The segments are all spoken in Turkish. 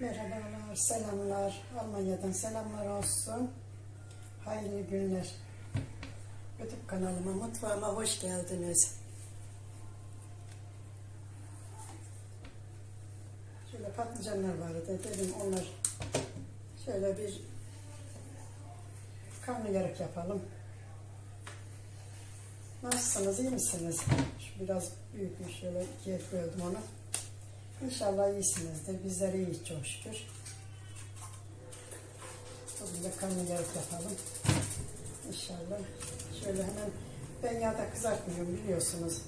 Merhabalar, selamlar. Almanya'dan selamlar olsun. Hayırlı günler. YouTube kanalıma, mutfağıma hoş geldiniz. Şöyle patlıcanlar vardı. Dedim onlar şöyle bir karnıyarık yapalım. Nasılsınız, iyi misiniz? Şu biraz büyükmüş, şöyle ikiye böldüm onu. İnşallah iyisinizdir. Bizler iyiyiz çok şükür. Bugün de karnıyarık yapalım. İnşallah. Şöyle hemen ben yağda kızartmıyorum biliyorsunuz.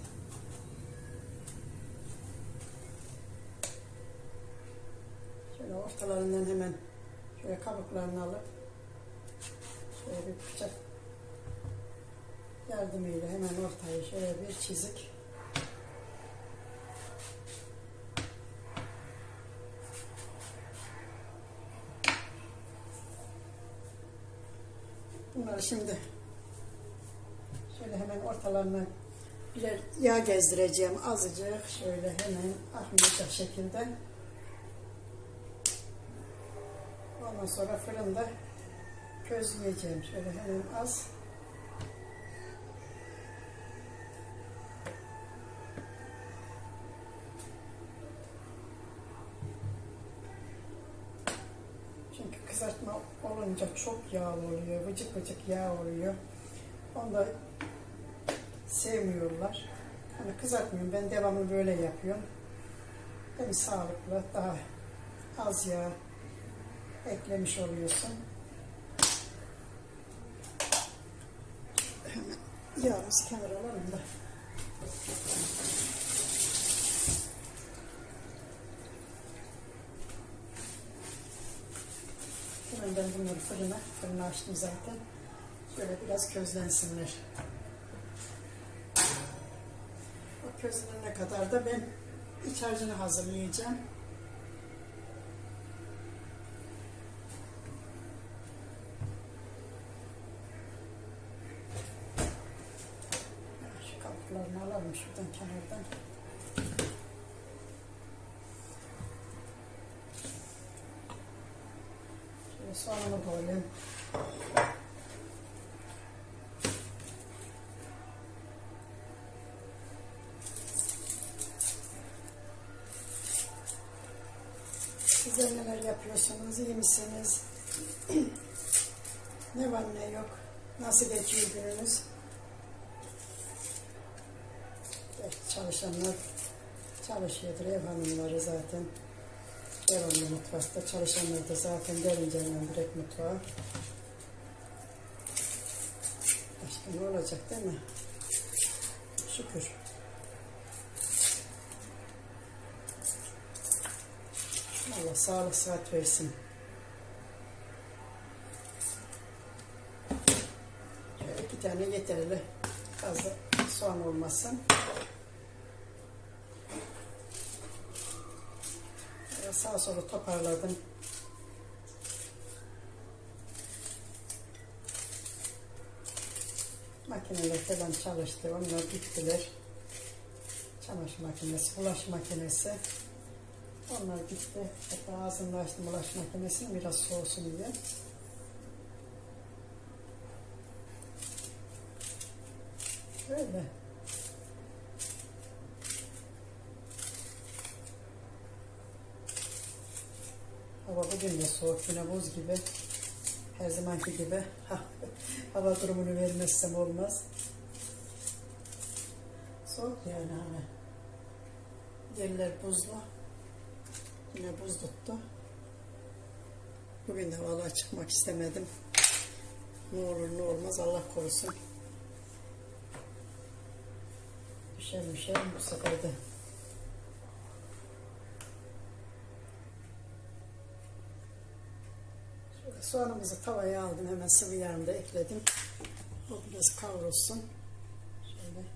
Şöyle ortalarından hemen şöyle kabuklarını alıp şöyle bir bıçak yardımıyla hemen ortayı şöyle bir çizik Bunları şimdi şöyle hemen ortalarına birer yağ gezdireceğim azıcık şöyle hemen akmayacak şekilde. Ondan sonra fırında közleyeceğim şöyle hemen az. Çünkü kızartma olunca çok yağ oluyor, vıcık vıcık yağ oluyor. Onu da sevmiyorlar. Hani kızartmıyorum, ben devamlı böyle yapıyorum. Hem sağlıklı, daha az yağ eklemiş oluyorsun. Hemen yağımızı kenara alalım da. Hemen ben bunları fırına, fırına açtım zaten. Şöyle biraz közlensinler. O közlenene kadar da ben iç harcını hazırlayacağım. Şu kabuklarını alalım şuradan kenardan. Soğanımı koyayım. Sizler neler yapıyorsunuz? İyi misiniz? ne var ne yok? Nasıl geçiyor gününüz? Çalışanlar çalışıyordur. Ev hanımları zaten. Devamlı mutfakta. Çalışanlar da zaten gelince hemen direkt mutfağa. Başka ne olacak değil mi? Şükür. Allah sağlık sıhhat versin. Şöyle iki tane yeterli. Fazla soğan olmasın. Şöyle sağa sola toparladım. Makineler falan çalıştı. Onlar bittiler. Çamaşır makinesi, bulaşık makinesi. Onlar bitti. Hatta ağzımda açtım bulaşık makinesini biraz soğusun diye. Öyle. Hava bugün de soğuk yine buz gibi. Her zamanki gibi. Hava durumunu vermezsem olmaz. Soğuk yani hava. Yerler buzlu. Yine buz tuttu. Bugün de vallahi çıkmak istemedim. Ne olur ne olmaz Allah korusun. Düşer düşer bu sefer de. Şöyle soğanımızı tavaya aldım. Hemen sıvı yağını da ekledim. O biraz kavrulsun. Şöyle.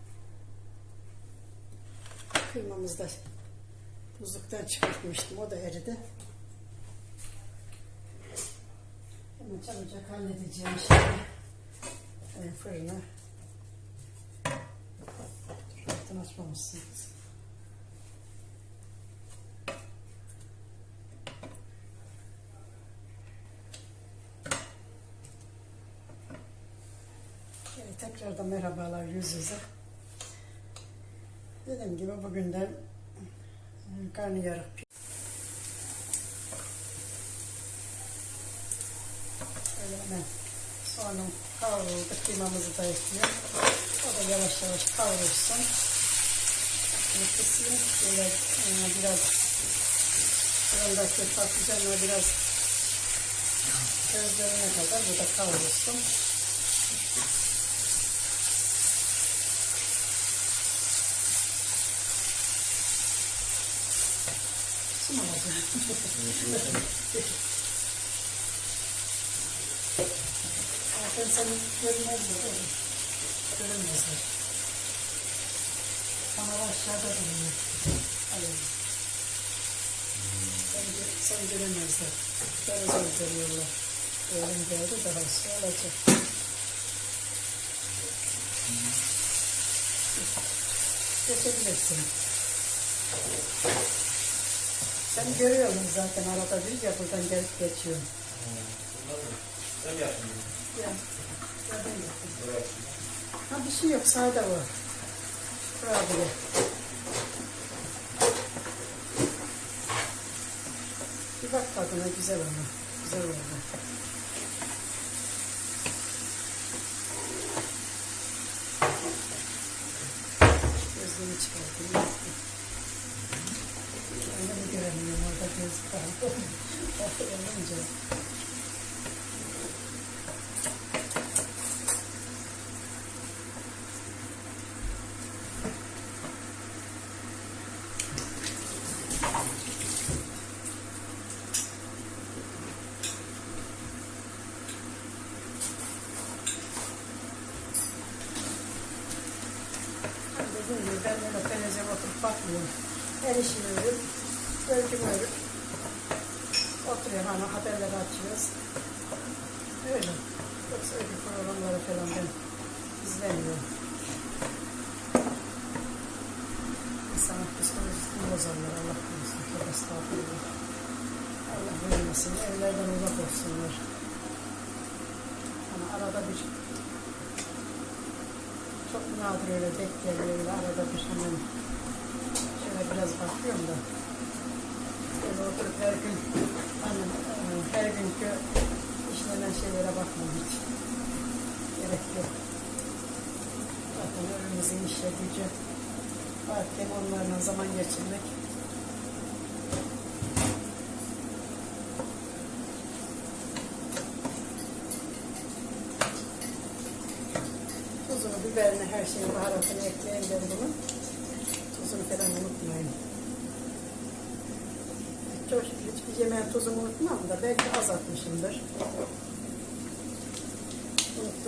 Kıymamız da Buzluktan çıkartmıştım. O da eridi. Hemen çabucak halledeceğim şimdi. Fırına. Dur, altını açmamışsınız. Tekrardan merhabalar yüz yüze. Dediğim gibi bugün de e, karnıyarık Şöyle hemen soğanın kavruldu. Kıymamızı da ekliyor. O da yavaş yavaş kavrulsun. Şimdi kısayım. Böyle e, biraz fırındaki patlıcanla biraz közlerine kadar bu da kavrulsun. Zaten seni görmezler. oğlum. Görmezler. Kamera aşağıda duruyor. Hayır. Sen, sen göremezler. Beni zor görüyorlar. Oğlum geldi daha sonra olacak. Geçebilirsin. Sen görüyorsun zaten arada bir ya buradan gelip geçiyor. Sen yaptın. Ya, ya ben yaptım. Evet. Ha bir şey yok sade var. Kurabiye. Bir bak tadına güzel ama. Güzel oldu. Gözlüğümü çıkartayım. Kendimi göremiyorum orada gözlük kaldı. Olunca. Ben dediğim gibi ben böyle televizyon oturup bakmıyorum. Her işimi örüp, örgümü örüp oturuyorum hani haberleri açıyoruz. Öyle. Programları falan ben izlemiyorum. İnsanın psikolojisini bozarlar Allah korusun. Çok estağfurullah. Allah vermesin. Evlerden uzak olsunlar. Hani arada bir çok nadir öyle denk geliyor arada bir hemen şöyle biraz bakıyorum da böyle oturup her gün hani her günkü işlenen şeylere bakmam hiç gerek yok zaten önümüzün işe gücü varken onlarla zaman geçirmek Tuzunu, biberini, her şeyi, baharatını ekleyin ben bunu. Tuzunu falan unutmayın. Çok hiçbir yemeğin tuzunu unutmam da belki az atmışımdır.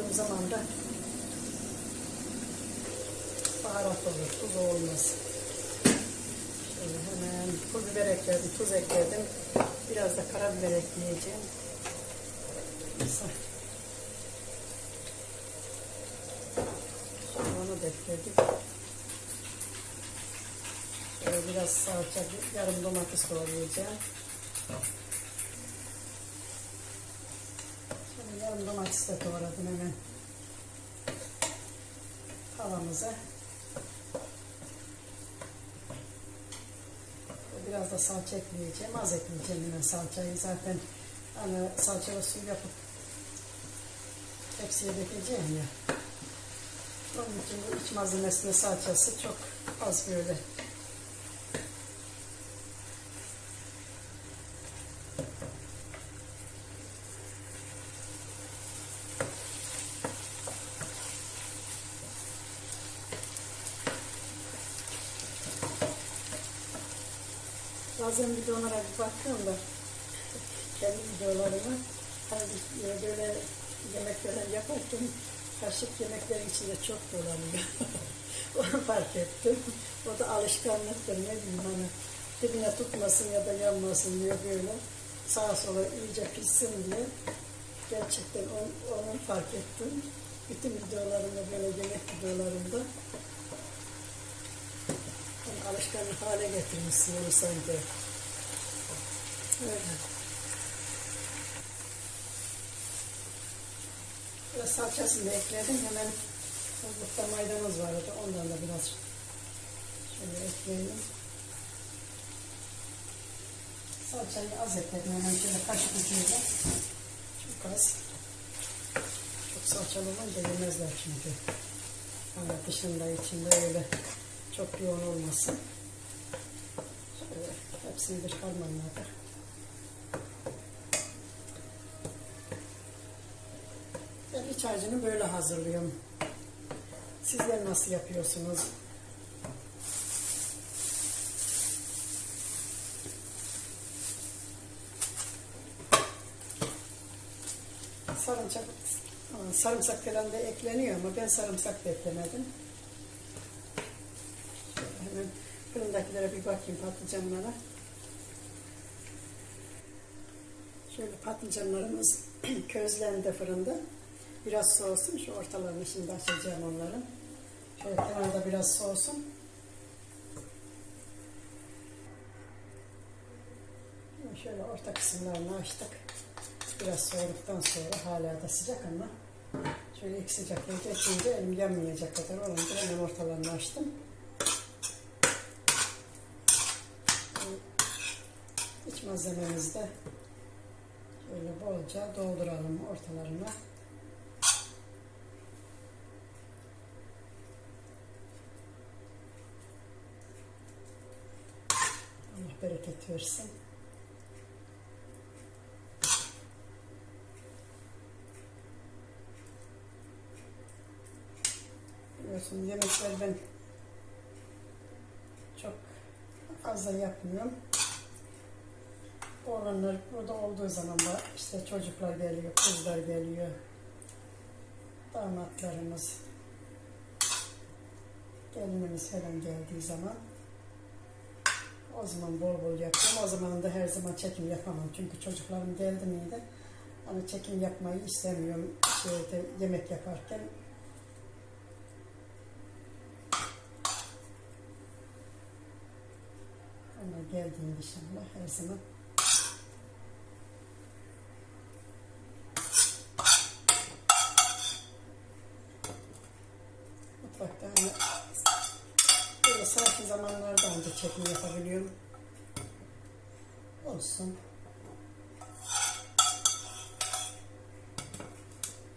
Unuttuğum zaman baharat olur, tuz olmaz. Şöyle hemen pul biber ekledim, tuz ekledim. Biraz da karabiber ekleyeceğim. Mesela onu da ekledik. Şöyle biraz salça, yarım domates doğrayacağım. Şöyle yarım domates de doğradım hemen. Tavamıza. Biraz da salça ekleyeceğim. Az ekleyeceğim yine salçayı. Zaten hani salçalı su yapıp tepsiye dökeceğim ya. Onun için bu iç malzemesinin salçası çok az böyle. Bazen videolara bir bakıyorum da kendi videolarıma hani bir- böyle yemek falan yaparken kaşık yemeklerin içinde çok dolanıyor. Onu fark ettim. O da alışkanlıktır ne bileyim hani dibine tutmasın ya da yanmasın diye böyle sağa sola iyice pişsin diye gerçekten onu, onu fark ettim. Bütün videolarımda böyle yemek videolarımda alışkanlık hale getirmişsin onu sanki. Biraz salçasını da ekledim. Hemen Buzlukta maydanoz vardı. Ondan da biraz şöyle ekleyelim. Salçayı az ekledim. Hemen şöyle kaşık ucuyla. Çok az. Çok salçalı olunca yemezler çünkü. Ama dışında içinde öyle çok yoğun olmasın. Şöyle hepsini bir harmanladık. Ben iç harcını böyle hazırlıyorum. Sizler nasıl yapıyorsunuz? Sarımsak, sarımsak falan da ekleniyor ama ben sarımsak da eklemedim. Hemen fırındakilere bir bakayım patlıcanlara. Şöyle patlıcanlarımız közlendi fırında. Biraz soğusun. Şu ortalarını şimdi açacağım onların. Şöyle kenarda biraz soğusun. Şöyle orta kısımlarını açtık. Biraz soğuduktan sonra hala da sıcak ama şöyle ilk sıcaklığı geçince elim yanmayacak kadar olunca hemen ortalarını açtım. İç malzememizi de şöyle bolca dolduralım ortalarına. Allah bereket versin. Biliyorsunuz yemekler ben çok fazla yapmıyorum. Oğlanlar burada olduğu zaman da işte çocuklar geliyor, kızlar geliyor. Damatlarımız, gelinimiz falan geldiği zaman o zaman bol bol yapıyorum. O zaman da her zaman çekim yapamam. Çünkü çocuklarım geldi miydi? Hani çekim yapmayı istemiyorum. Şeyde, yemek yaparken Onlar geldiğinde inşallah her zaman mutfakta hani böyle sakin zamanlarda ancak çekim yapabiliyorum. Olsun.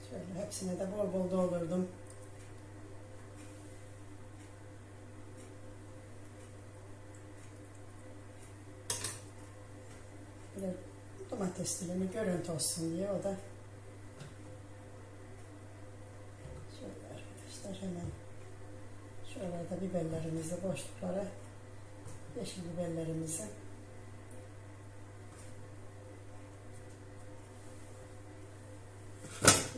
Şöyle hepsine de bol bol doldurdum. Böyle domates dilimi görüntü olsun diye o da şöyle arkadaşlar hemen şuralarda biberlerimizi boşluklara yeşil biberlerimizi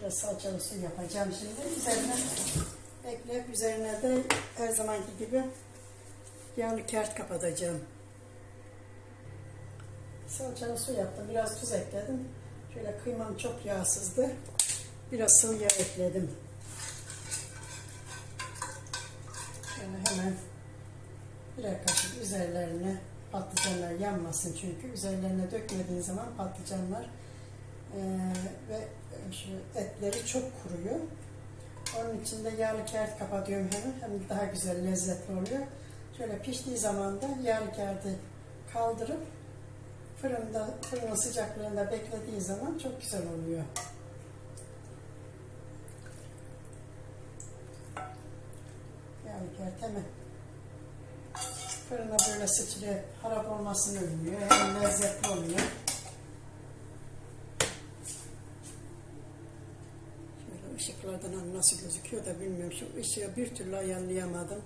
biraz salçalı su yapacağım şimdi üzerine ekleyip üzerine de her zamanki gibi yağlı kağıt kapatacağım. Salçalı su yaptım. Biraz tuz ekledim. Şöyle kıymam çok yağsızdı. Biraz sıvı yağ ekledim. Şöyle hemen birer kaşık üzerlerine patlıcanlar yanmasın çünkü üzerlerine dökmediğin zaman patlıcanlar eee, ve etleri çok kuruyor. Onun için de yağlı kağıt kapatıyorum hemen. Hem daha güzel lezzetli oluyor. Şöyle piştiği zaman da yağlı kağıdı kaldırıp fırında fırının sıcaklığında beklediği zaman çok güzel oluyor. Yani kağıt hemen fırına böyle sıçrayıp harap olmasını önlüyor. Hem lezzetli oluyor. Şöyle ışıklardan hani nasıl gözüküyor da bilmiyorum. Şu ışığı bir türlü ayarlayamadım.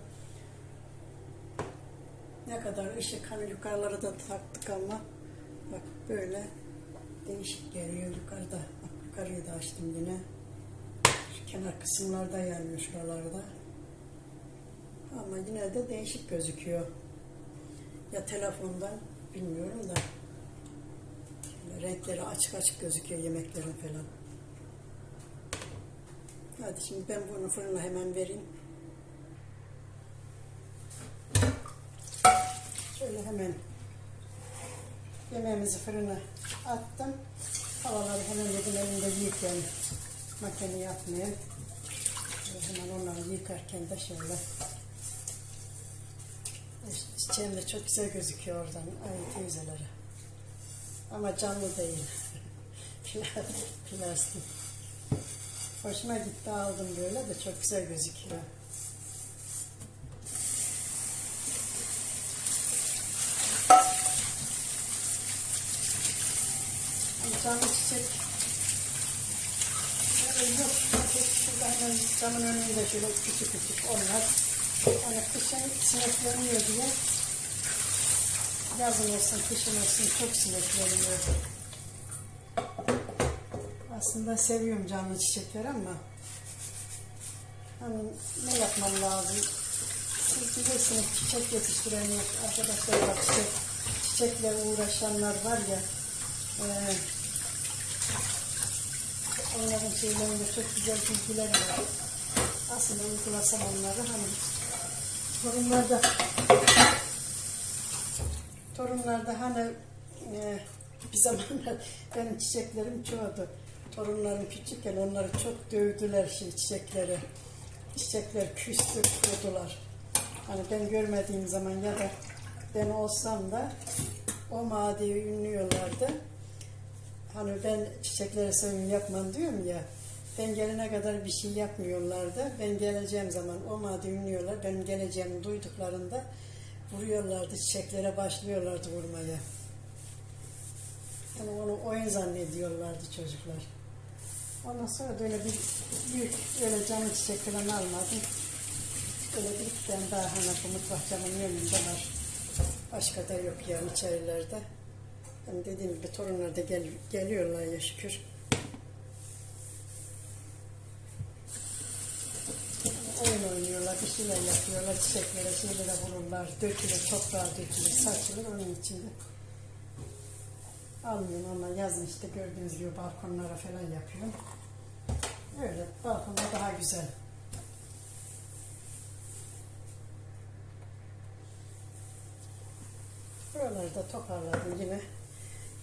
Ne kadar ışık hani yukarılara da taktık ama bak böyle değişik geliyor yukarıda. Bak yukarıyı da açtım yine. Şu kenar kısımlarda yanıyor şuralarda. Ama yine de değişik gözüküyor. Ya telefondan bilmiyorum da. Renkleri açık açık gözüküyor yemeklerin falan. Hadi şimdi ben bunu fırına hemen vereyim. Şöyle hemen yemeğimizi fırına attım. Havaları hemen dedim elimde yiyip yani makineye atmayayım. Hemen onları yıkarken de şöyle. Çiçeğim de çok güzel gözüküyor oradan. Ay teyzelere. Ama canlı değil. Pla- Plastik. Hoşuma gitti aldım böyle de çok güzel gözüküyor. Tane çiçek yok. Çiçek şurada hemen camın önünde şöyle küçük küçük onlar. Yani kışın sinekleniyor diye yazın olsun, kışın olsun çok sinekleniyor. Aslında seviyorum canlı çiçekleri ama hani ne yapmam lazım? Siz bilirsiniz çiçek yetiştiren. Arkadaşlar var çiçek, çiçekle uğraşanlar var ya eee onların şeylerinde çok güzel bilgiler var. Aslında uygulasam onları hani torunlarda torunlarda hani e, bir zamanlar benim çiçeklerim çoğdu. Torunlarım küçükken onları çok dövdüler şey çiçekleri. Çiçekler küstü, kurdular. Hani ben görmediğim zaman ya da ben olsam da o madeyi ünlüyorlardı. Hani ben çiçeklere sevim yapmam diyorum ya. Ben gelene kadar bir şey yapmıyorlardı. Ben geleceğim zaman o madde ünlüyorlar. Benim geleceğimi duyduklarında vuruyorlardı. Çiçeklere başlıyorlardı vurmaya. Yani onu oyun zannediyorlardı çocuklar. Ondan sonra da öyle bir büyük öyle canlı çiçek falan almadım. Öyle bir tane daha hani bu mutfak camının önünde var. Başka da yok yani içerilerde. Hani dediğim gibi torunlar da gel, geliyorlar ya şükür. Oyun oynuyorlar, bir şeyler yapıyorlar, çiçeklere, şeylere vururlar, dökülür, toprağa dökülür, saçılır onun içinde. Almıyorum ama yazın işte gördüğünüz gibi balkonlara falan yapıyorum. Öyle, balkonda daha güzel. Buraları da toparladım yine.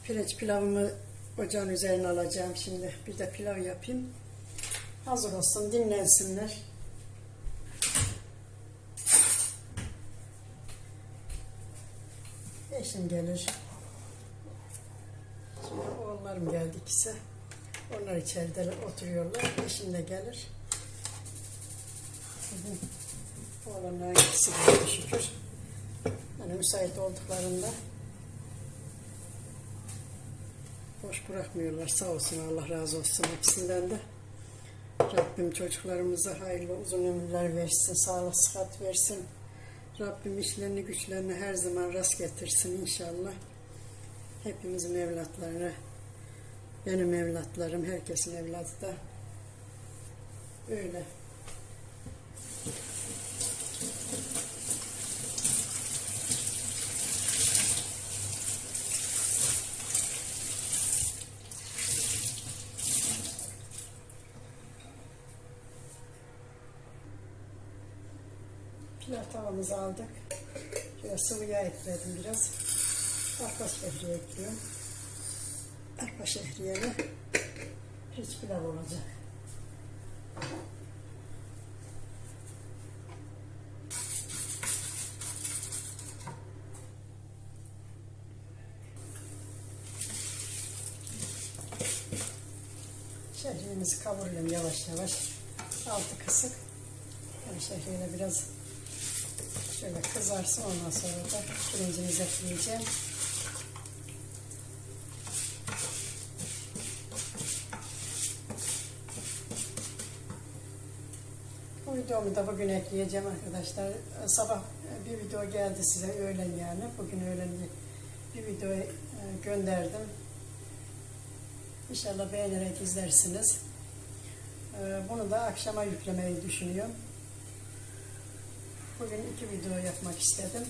Pirinç pilavımı ocağın üzerine alacağım şimdi. Bir de pilav yapayım. Hazır olsun, dinlensinler. Eşim gelir. Şimdi oğullarım geldi ikisi. Onlar içeride oturuyorlar. Eşim de gelir. Bugün Oğlanlar ikisi geldi şükür. Yani müsait olduklarında boş bırakmıyorlar. Sağ olsun Allah razı olsun hepsinden de. Rabbim çocuklarımıza hayırlı uzun ömürler versin, sağlık sıhhat versin. Rabbim işlerini güçlerini her zaman rast getirsin inşallah. Hepimizin evlatlarına, benim evlatlarım, herkesin evladı da öyle. Tavamızı aldık. Şöyle sıvı yağ ekledim biraz. Arpa şehriye ekliyorum. Arpa şehriyeli pirinç pilav olacak. Şehriyemizi kavuruyorum yavaş yavaş. Altı kısık. Yani biraz şöyle kızarsın ondan sonra da pirincimizi ekleyeceğim. Videomu da bugün ekleyeceğim arkadaşlar. Sabah bir video geldi size öğlen yani. Bugün öğlen bir, bir video e, gönderdim. İnşallah beğenerek izlersiniz. E, Bunu da akşama yüklemeyi düşünüyorum. Bugün iki video yapmak istedim.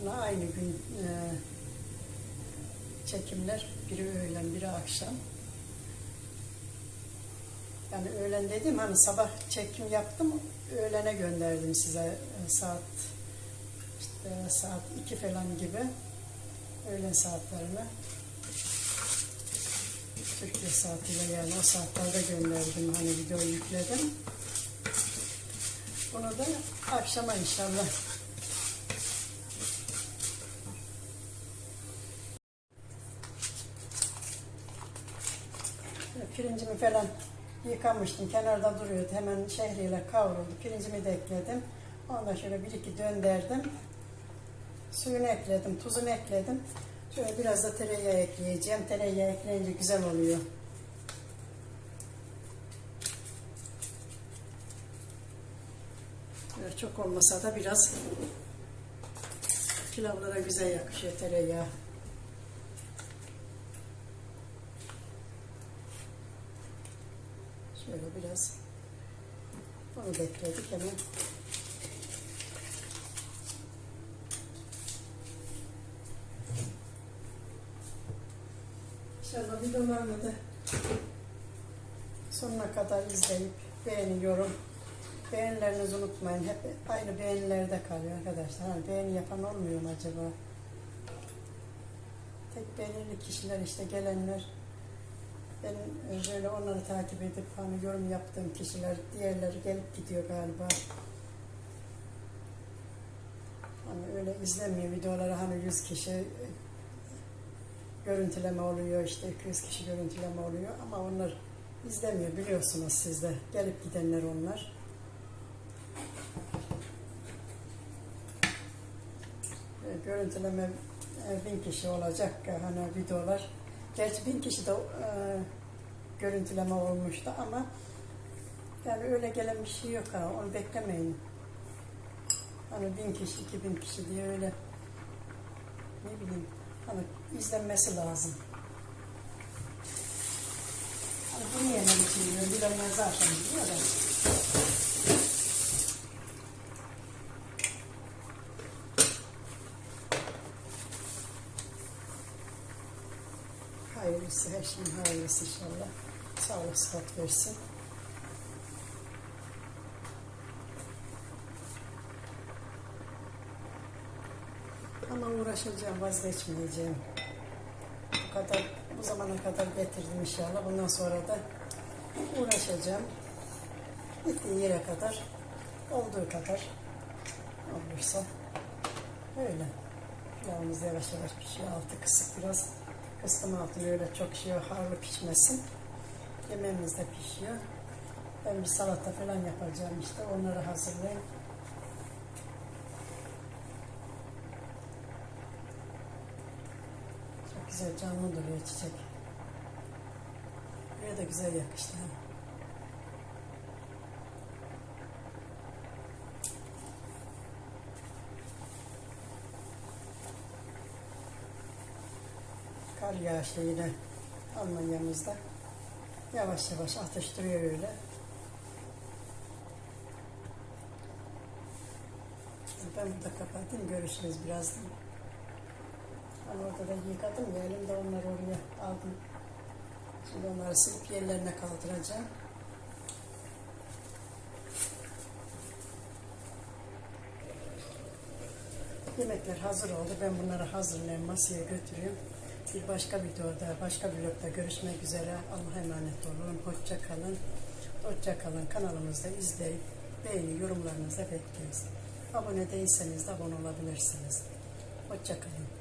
Ama aynı gün e, çekimler. Biri öğlen, biri akşam. Yani öğlen dedim hani sabah çekim yaptım, öğlene gönderdim size e, saat işte saat iki falan gibi öğlen saatlerine. Türkiye saatiyle yani o saatlerde gönderdim hani video yükledim. Bunu da akşama inşallah. Pirincimi falan yıkamıştım. Kenarda duruyordu. Hemen şehriyle kavruldu. Pirincimi de ekledim. Ondan şöyle bir iki döndürdüm. Suyunu ekledim, tuzunu ekledim. Şöyle biraz da tereyağı ekleyeceğim. Tereyağı ekleyince güzel oluyor. Çok olmasa da biraz pilavlara güzel yakışıyor tereyağı. Şöyle biraz onu da hemen. İnşallah videolarımı da sonuna kadar izleyip beğeniyorum. Beğenilerinizi unutmayın. Hep aynı beğenilerde kalıyor arkadaşlar. Hani beğeni yapan olmuyor mu acaba? Tek beğenili kişiler işte gelenler. Benim e, böyle onları takip edip hani yorum yaptığım kişiler, diğerleri gelip gidiyor galiba. Hani öyle izlemiyor videoları hani 100 kişi e, görüntüleme oluyor işte 200 kişi görüntüleme oluyor ama onlar izlemiyor biliyorsunuz siz de gelip gidenler onlar. Görüntüleme e, bin kişi olacak e, hani videolar. Gerçi bin kişi de e, görüntüleme olmuştu ama yani öyle gelen bir şey yok ha onu beklemeyin. Hani bin kişi, iki bin kişi diye öyle ne bileyim hani izlenmesi lazım. Hani bunu yemek için diyor, bilenler zaten biliyor da. Hayırlısı, her şeyin hayırlısı inşallah. Sağlık sıhhat versin. Ama uğraşacağım, vazgeçmeyeceğim. Bu kadar, bu zamana kadar getirdim inşallah. Bundan sonra da uğraşacağım. Gittiği yere kadar, olduğu kadar olursa öyle. Pilavımız yavaş yavaş pişiyor. Altı kısık biraz. Kıstım altını öyle çok şey harlı pişmesin. Yemeğimiz de pişiyor. Ben bir salata falan yapacağım işte. Onları hazırlayayım. Çok güzel canlı duruyor çiçek. Buraya da güzel yakıştı. Kar yağışı yine Almanya'mızda. Yavaş yavaş atıştırıyor öyle. Ben burada kapatayım. Görüşürüz birazdan. Ben orada da yıkadım ya elimde onları oraya aldım. Şimdi onları silip yerlerine kaldıracağım. Yemekler hazır oldu. Ben bunları hazırlayayım, masaya götürüyorum. Bir başka videoda, başka vlogda görüşmek üzere. Allah'a emanet olun. Hoşça kalın. Hoşça kalın. Kanalımızda izleyip beğeni, yorumlarınızı bekliyoruz. Abone değilseniz de abone olabilirsiniz. Hoşça kalın.